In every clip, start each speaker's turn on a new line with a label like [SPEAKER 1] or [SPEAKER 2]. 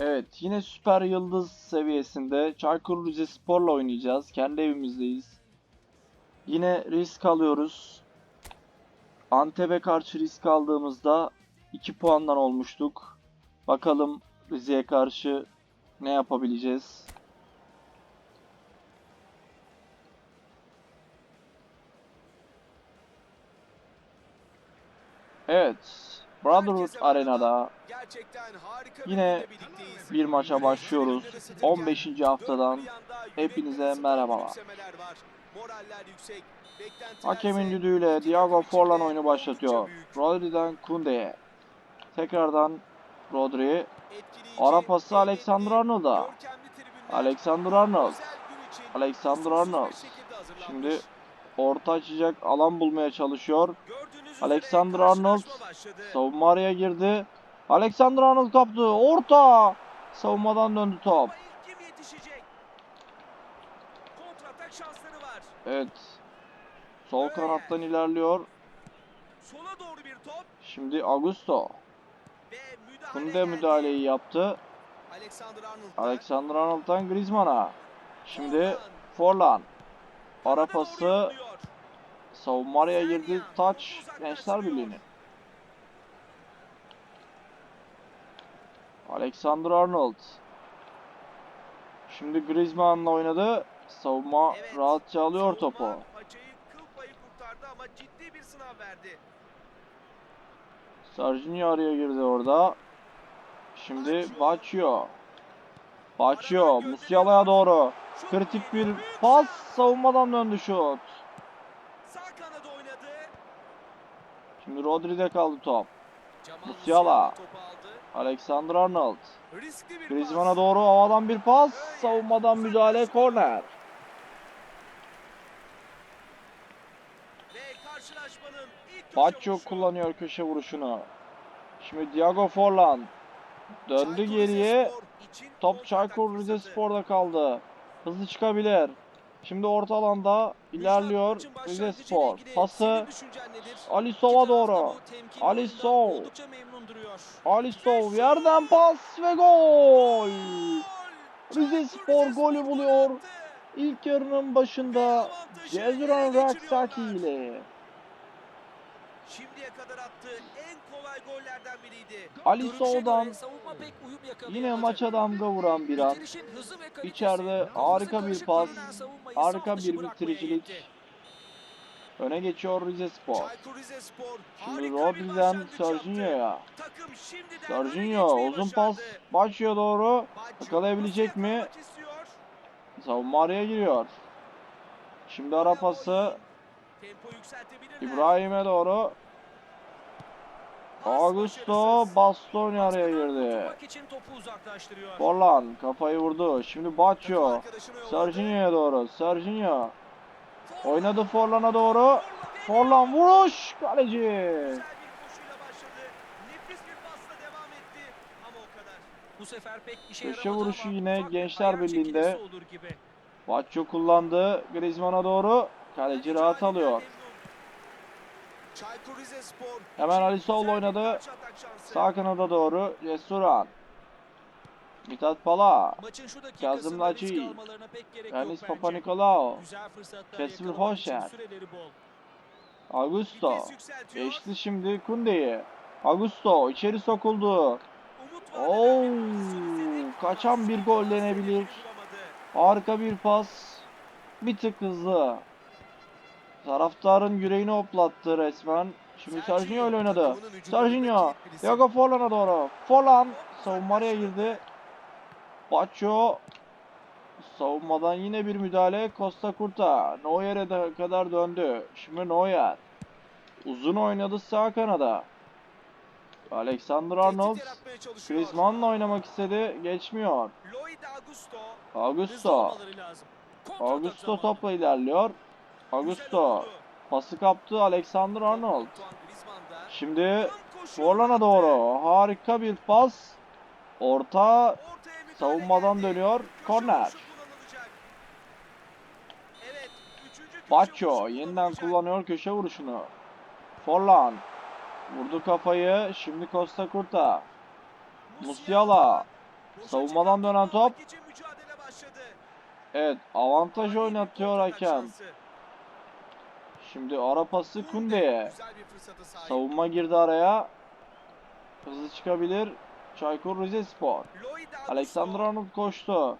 [SPEAKER 1] Evet yine süper yıldız seviyesinde Çaykur Rizespor'la oynayacağız. Kendi evimizdeyiz. Yine risk alıyoruz. Antep'e karşı risk aldığımızda 2 puandan olmuştuk. Bakalım Rize'ye karşı ne yapabileceğiz. Evet. Brotherhood Arena'da Yine bir maça başlıyoruz. 15. haftadan hepinize merhabalar. Hakemin düdüğüyle Diego Forlan oyunu başlatıyor. Rodri'den Kunde'ye. Tekrardan Rodri. Ara pası Alexander Arnold'a. Alexander Arnold. Alexander Arnold. Şimdi orta açacak alan bulmaya çalışıyor. Alexander Arnold savunma araya girdi. Alexander Arnold kaptı. Orta. Savunmadan döndü top. Evet. Sol kanattan ilerliyor.
[SPEAKER 2] Sola doğru bir top
[SPEAKER 1] Şimdi Augusto. Kunde müdahaleyi yaptı.
[SPEAKER 2] Alexander Arnold.
[SPEAKER 1] Alexander Arnold'dan Griezmann'a. Şimdi
[SPEAKER 2] Forlan.
[SPEAKER 1] Ara pası. Savunma araya girdi. Taç Gençler Birliği'nin. Alexander Arnold. Şimdi Griezmann'la oynadı. Savunma
[SPEAKER 2] Evet,
[SPEAKER 1] rahatça alıyor
[SPEAKER 2] savunma
[SPEAKER 1] topu.
[SPEAKER 2] Paçayı kıl payı kurtardı ama ciddi bir sınav verdi.
[SPEAKER 1] Serginho araya girdi orada. Şimdi Baccio. Baccio Musiala'ya doğru. Kritik bir pas savunmadan döndü şut.
[SPEAKER 2] Sağ kanada oynadı.
[SPEAKER 1] Şimdi Rodri'de kaldı top. Musiala. Alexander Arnold. Griezmann'a doğru havadan bir pas. Savunmadan müdahale korner. Baccio kullanıyor köşe vuruşunu. Şimdi Diego Forlan. Döndü geriye. Top Çaykur. Rizespor'da kaldı. Hızlı çıkabilir. Şimdi orta alanda ilerliyor Rizespor. Pası? Alisov'a doğru. Alisov. Alisov yerden pas ve gol. Rizespor golü buluyor. İlk yarının başında Cezuran Raksaki ile
[SPEAKER 2] Şimdiye kadar attığı en kolay gollerden biriydi.
[SPEAKER 1] Alisov'dan
[SPEAKER 3] göre savunma pek uyum
[SPEAKER 1] yine maça damga vuran bir an. İçeride harika bir pas, harika bir bitiricilik. Öne geçiyor Rizespor.
[SPEAKER 2] Çaykur Rizespor
[SPEAKER 1] Şimdi
[SPEAKER 2] harika bir
[SPEAKER 1] Rodri'den. Serginho'ya. Serginho uzun pas başlıyor doğru. Yakalayabilecek mi? Savunma araya giriyor. Şimdi ara pası. İbrahim'e doğru. Augusto. Bastoni araya girdi. Forlan kafayı vurdu. Şimdi Baccio. Serginho'ya doğru. Serginho. Oynadı Forlan'a doğru.
[SPEAKER 2] Forlan.
[SPEAKER 1] Vuruş. Kaleci.
[SPEAKER 3] Bu sefer pek işe
[SPEAKER 1] Köşe vuruşu yine Gençler Birliği'nde. Baccio kullandı. Griezmann'a doğru. Kaleci rahat alıyor. Hemen
[SPEAKER 2] güzel bir
[SPEAKER 1] oynadı. Sağ kanada doğru. Cesuran. Mithat Pala. Kazım Laci. Yanis Kesper
[SPEAKER 3] yakalamak için
[SPEAKER 1] Hoşer. Augusto. Geçti şimdi Kunde'yi. Augusto içeri sokuldu. Oo, kaçan bir gol denebilir. Harika bir pas. Bir tık hızlı. Taraftarın yüreğini hoplattı resmen. Şimdi Serginho ile oynadı.
[SPEAKER 2] isim.
[SPEAKER 1] Diego Forlan'a doğru. Forlan savunma araya girdi. Baccio. Savunmadan yine bir müdahale. Costa Curta. Neuer'e kadar döndü. Şimdi Neuer. Uzun oynadı sağ kanada. Alexander Arnold. Griezmann'la oynamak istedi. Geçmiyor.
[SPEAKER 2] Augusto.
[SPEAKER 1] Augusto. topla ilerliyor. Augusto. Pası kaptı Alexander Arnold. Şimdi Forlan'a doğru. Harika bir pas. Orta savunmadan dönüyor. Korner. Baccio yeniden kullanıyor köşe vuruşunu. Forlan. Vurdu kafayı. Şimdi Costa Curta. Musiala. Savunmadan dönen top. Evet avantaj oynatıyor hakem. Şimdi ara pası Kunde'ye. Savunma girdi araya. Hızlı çıkabilir. Çaykur Rizespor. Alexander Arnold koştu.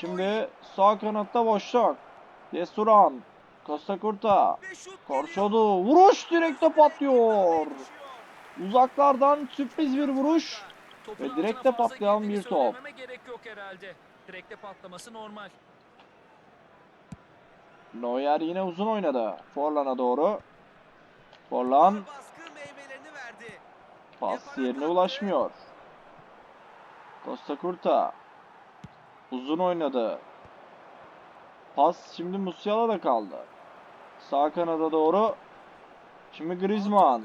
[SPEAKER 1] Şimdi sağ kanatta boşluk. Yesuran. Costa Curta. Korçodu. Vuruş direkte patlıyor. Uzaklardan sürpriz bir vuruş. Ve direkte patlayan bir top.
[SPEAKER 3] Direkte patlaması normal.
[SPEAKER 1] Neuer yine uzun oynadı. Forlan'a doğru. Forlan pas yerine ulaşmıyor. Costa Curta. Uzun oynadı. Pas şimdi Musiala'da kaldı. Sağ kanada doğru. Şimdi Griezmann.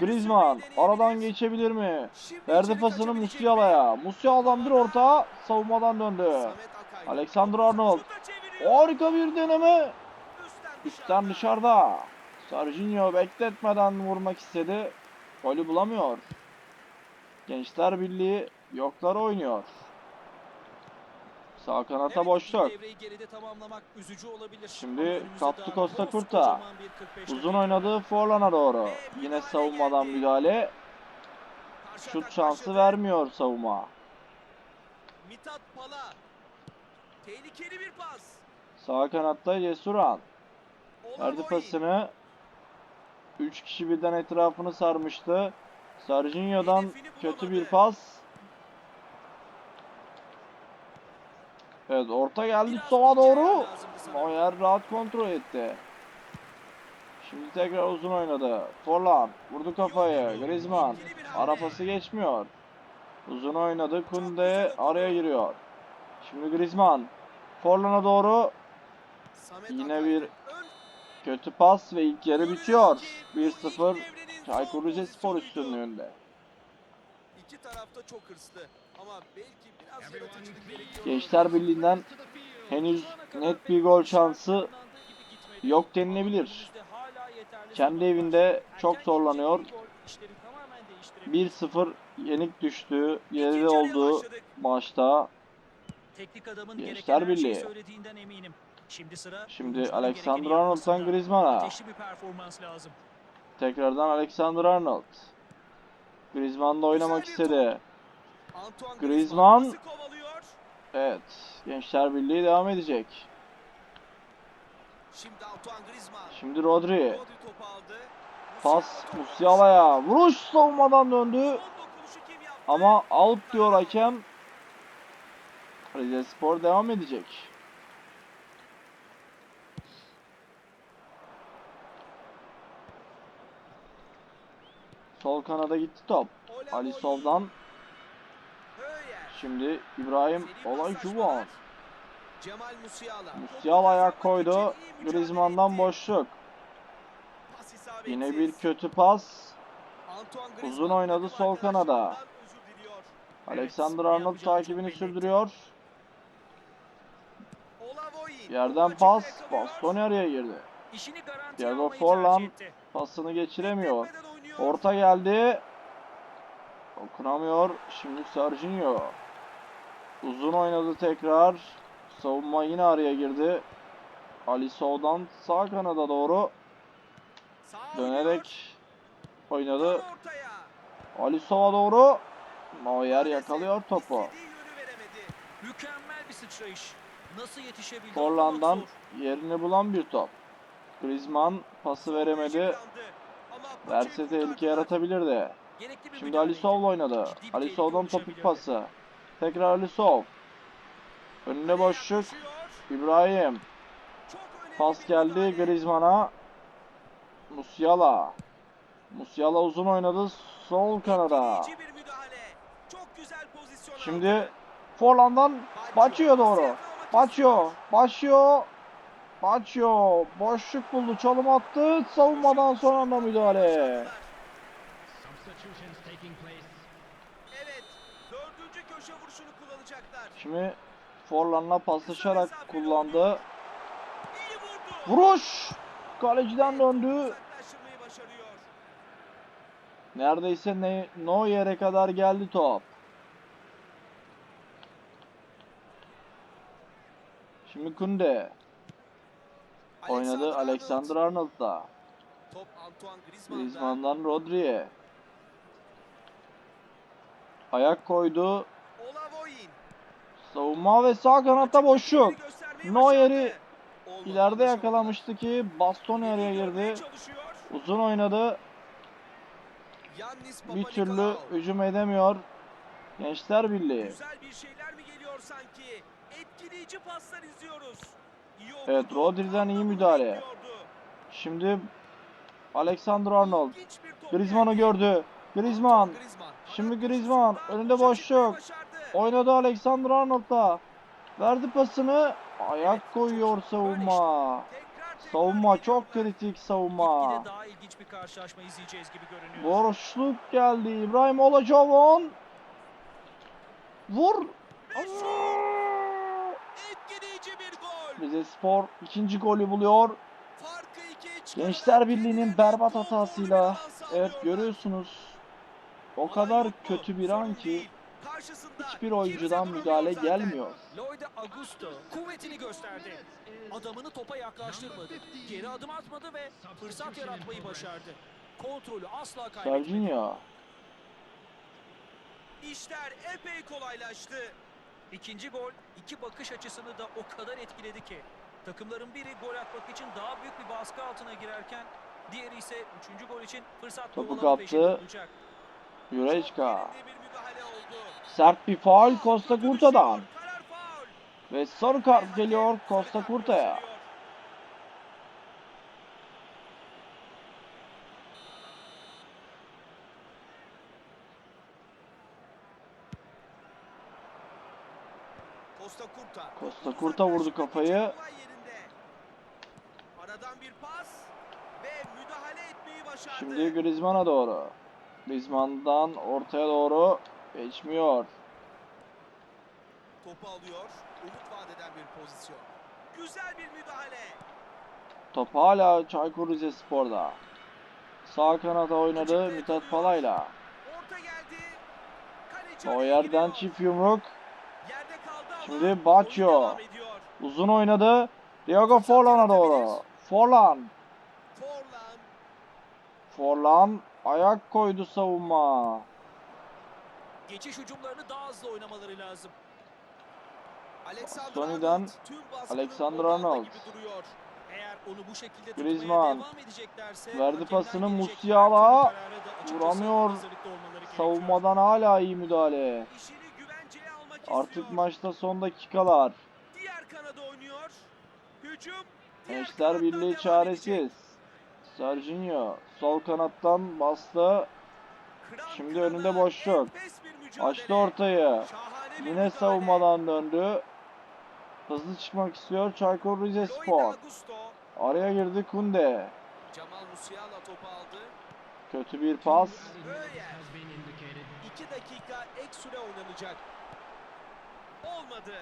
[SPEAKER 2] Griezmann.
[SPEAKER 1] Aradan geçebilir mi? Verdi pasını? Musiala'ya. Musiala'dan bir orta savunmadan döndü. Alexander Arnold. Harika bir deneme.
[SPEAKER 2] Üstten
[SPEAKER 1] dışarıda. Serginho bekletmeden vurmak istedi. Golü bulamıyor. Gençler Birliği yoklar oynuyor. Sağ kanata
[SPEAKER 3] Evet,
[SPEAKER 1] boşluk. Şimdi kaptı Costa
[SPEAKER 3] 45
[SPEAKER 1] Uzun oynadığı Forlan'a doğru. Yine savunmadan
[SPEAKER 2] geldi.
[SPEAKER 1] müdahale. Şut şansı
[SPEAKER 2] başladı.
[SPEAKER 1] vermiyor savunma.
[SPEAKER 2] Mithat Pala. Tehlikeli bir pas.
[SPEAKER 1] Sağ kanatta Cesuran. Verdi
[SPEAKER 2] Olavoy.
[SPEAKER 1] pasını. 3 kişi birden etrafını sarmıştı. Serginho'dan
[SPEAKER 2] Hedefini
[SPEAKER 1] kötü bir pas. Evet orta geldi sola doğru. Neuer rahat kontrol etti. Şimdi tekrar uzun oynadı. Forlan vurdu kafayı. Griezmann ara pası geçmiyor. Uzun oynadı. Kunde araya giriyor. Şimdi Griezmann. Forlan'a doğru Yine bir kötü pas ve ilk yarı bitiyor.
[SPEAKER 2] ki bu ilk
[SPEAKER 1] 1-0
[SPEAKER 2] devrenin son
[SPEAKER 1] Çaykur Rizespor üstünlüğünde.
[SPEAKER 2] İki tarafta çok hırslı. Ama belki biraz yaratıcılık gerekiyor.
[SPEAKER 1] Gençler Birliği'nden henüz net bir gol şansı yok denilebilir. Kendi evinde çok zorlanıyor. 1-0 yenik düştüğü, geride olduğu maçta
[SPEAKER 3] Teknik adamın
[SPEAKER 1] Gençler Birliği.
[SPEAKER 3] Şimdi sıra
[SPEAKER 1] şimdi Alexander Arnold'dan. Griezmann'a.
[SPEAKER 3] Ateşli bir performans lazım.
[SPEAKER 1] Tekrardan Alexander Arnold. Griezmann'la oynamak istedi. Griezmann. Evet. Gençler Birliği devam edecek.
[SPEAKER 2] Şimdi Antoine Griezmann.
[SPEAKER 1] Şimdi Rodri.
[SPEAKER 2] Rodri topu aldı.
[SPEAKER 1] Pas Musiala'ya. Vuruş savunmadan döndü. Ama out diyor hakem. Rizespor devam edecek. Sol kanada gitti top. Ali
[SPEAKER 2] Höyer.
[SPEAKER 1] şimdi İbrahim.
[SPEAKER 2] Cemal Musiala.
[SPEAKER 1] Musiala ayak koydu. Griezmann'dan boşluk. Yine bir kötü pas. Uzun oynadı sol kanada. Alexander Arnold takibini sürdürüyor. Yerden pas. Bastoni araya girdi.
[SPEAKER 3] Almayı
[SPEAKER 1] Forlan pasını geçiremiyor. Orta geldi. Okunamıyor. Şimdi Serginho. Uzun oynadı tekrar. Savunma yine araya girdi. Ali Soğ'dan sağ kanada doğru dönerek oynadı. Ali Soğ'a doğru. Neuer yakalıyor topu.
[SPEAKER 3] Mükemmel?
[SPEAKER 1] Forlan'dan yerini bulan bir top. Griezmann pası veremedi. Verse tehlike.
[SPEAKER 3] Gerekli bir
[SPEAKER 1] Şimdi. Ali Sov'la oynadı. Ali Sov'dan topuk pası. Tekrar Ali Sov. Önüne boşluk. İbrahim. Pas geldi. Griezmann'a. Musiala. Musiala uzun oynadı sol kanada. Şimdi. Forlan'dan Baçio'ya doğru.
[SPEAKER 2] Yakalamak
[SPEAKER 1] Baçio. Baçio. Boşluk buldu. Çalım attı. Savunmadan son anda müdahale.
[SPEAKER 2] Evet. Dördüncü köşe vuruşunu kullanacaklar.
[SPEAKER 1] Şimdi Forlan'la paslaşarak kullandı. Vuruş. Kaleciden döndü. Neredeyse ne, no yere kadar geldi top. Şimdi Kunde. Oynadı Alexander Arnold'da.
[SPEAKER 2] Top Antoine Griezmann'da.
[SPEAKER 1] Griezmann'dan Rodri'ye. Ayak koydu. Savunma ve sağ kanatta boşluk. Neuer'i İleride yakalamıştı ki Bastoni araya girdi. Uzun oynadı. Bir türlü hücum edemiyor. Gençler Birliği.
[SPEAKER 2] Güzel bir şeyler mi geliyor sanki? Etkileyici paslar izliyoruz.
[SPEAKER 1] Evet, Rodri'den iyi müdahale. Şimdi Alexander Arnold. Griezmann'ı gördü. Griezmann. Şimdi Griezmann. Önünde boşluk. Oynadı Alexander Arnold'da. Verdi pasını. Ayak koyuyor savunma. Savunma çok kritik savunma. Boşluk geldi. İbrahim Olacavon. Vur.
[SPEAKER 2] Gol.
[SPEAKER 1] Rize Spor ikinci golü buluyor. Gençler Birliği'nin berbat hatasıyla evet görüyorsunuz. O kadar kötü bir an ki hiçbir oyuncudan müdahale gelmiyor.
[SPEAKER 3] Lloyd Augusto kuvvetini gösterdi. Adamını topa yaklaştırmadı. Geri adım atmadı ve fırsat yaratmayı başardı. Kontrolü asla kaybetmedi.
[SPEAKER 1] Serginho.
[SPEAKER 2] İşler epey kolaylaştı.
[SPEAKER 3] İkinci gol iki bakış açısını da o kadar etkiledi ki. Takımların biri gol atmak için daha büyük bir baskı altına girerken diğeri ise üçüncü gol için fırsat
[SPEAKER 1] Topu kaptı. Yureçka. Sert bir faul Costa
[SPEAKER 2] faul.
[SPEAKER 1] Ve sarı kart geliyor Costa
[SPEAKER 2] kart Costa Curta.
[SPEAKER 1] Costa Curta vurdu kafayı.
[SPEAKER 2] Aradan bir pas ve müdahale etmeyi başardı.
[SPEAKER 1] Şimdi Griezmann'a doğru. Griezmann'dan ortaya doğru geçmiyor.
[SPEAKER 2] Topu alıyor. Umut vadeden bir pozisyon. Güzel bir müdahale.
[SPEAKER 1] Top hala Çaykur Rizespor'da. Sağ kanata oynadı Mithat Pala'yla. O yerden çift yumruk. Şimdi
[SPEAKER 2] ediyor.
[SPEAKER 1] Uzun oynadı. Diego Forlan'a doğru. Forlan.
[SPEAKER 2] Forlan.
[SPEAKER 1] Ayak koydu savunma.
[SPEAKER 3] Geçiş hücumlarını daha hızlı oynamaları lazım.
[SPEAKER 1] Sony'den Alexander Arnold.
[SPEAKER 3] Eğer onu bu şekilde
[SPEAKER 1] Griezmann.
[SPEAKER 3] devam edeceklerse
[SPEAKER 1] Verdi pasını Musiala. Vuramıyor. Savunmadan hala iyi müdahale.
[SPEAKER 2] İşini
[SPEAKER 1] Artık maçta son dakikalar.
[SPEAKER 2] Diğer kanada oynuyor. Hücum.
[SPEAKER 1] Gençler Birliği çaresiz. Serginho sol kanattan bastı. Şimdi önünde boşluk. Açtı ortayı. Yine savunmadan döndü. Hızlı çıkmak istiyor Çaykur Rizespor. Araya girdi Kunde.
[SPEAKER 2] Cemal Musiala topu aldı.
[SPEAKER 1] Kötü bir pas.
[SPEAKER 2] Öyer. 2 dakika ek süre oynanacak. Olmadı.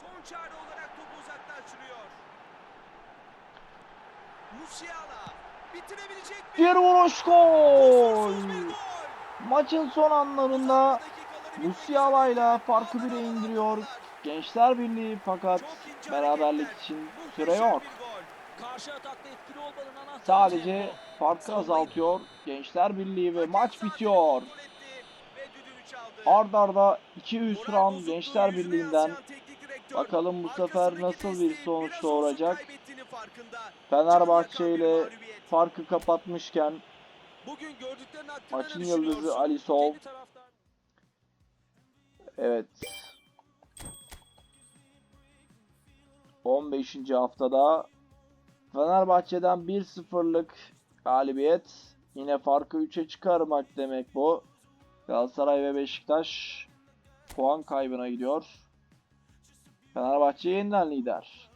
[SPEAKER 2] Son çare olarak topu uzaklaştırıyor. Musiala bitirebilecek mi?
[SPEAKER 1] Bir vuruş gol. Maçın son anlarında Musiala'yla
[SPEAKER 2] üzere.
[SPEAKER 1] farkı bire indiriyor. Gençler Birliği fakat beraberlik için süre yok. Sadece farkı azaltıyor. Gençler Birliği ve maç bitiyor.
[SPEAKER 2] kontrol etti ve düdüğünü çaldı.
[SPEAKER 1] Ard arda 2
[SPEAKER 2] Moral
[SPEAKER 1] hüsran
[SPEAKER 2] bozukluğu
[SPEAKER 1] Gençler Birliği'nden. Bakalım bu sefer nasıl bir sonuç doğuracak. Fenerbahçe ile farkı kapatmışken maçın yıldızı? Ali Sol. Evet. 15. haftada Fenerbahçe'den 1-0'lık galibiyet. Yine farkı 3'e çıkarmak demek bu. Galatasaray ve Beşiktaş puan kaybına gidiyor. Fenerbahçe yeniden lider.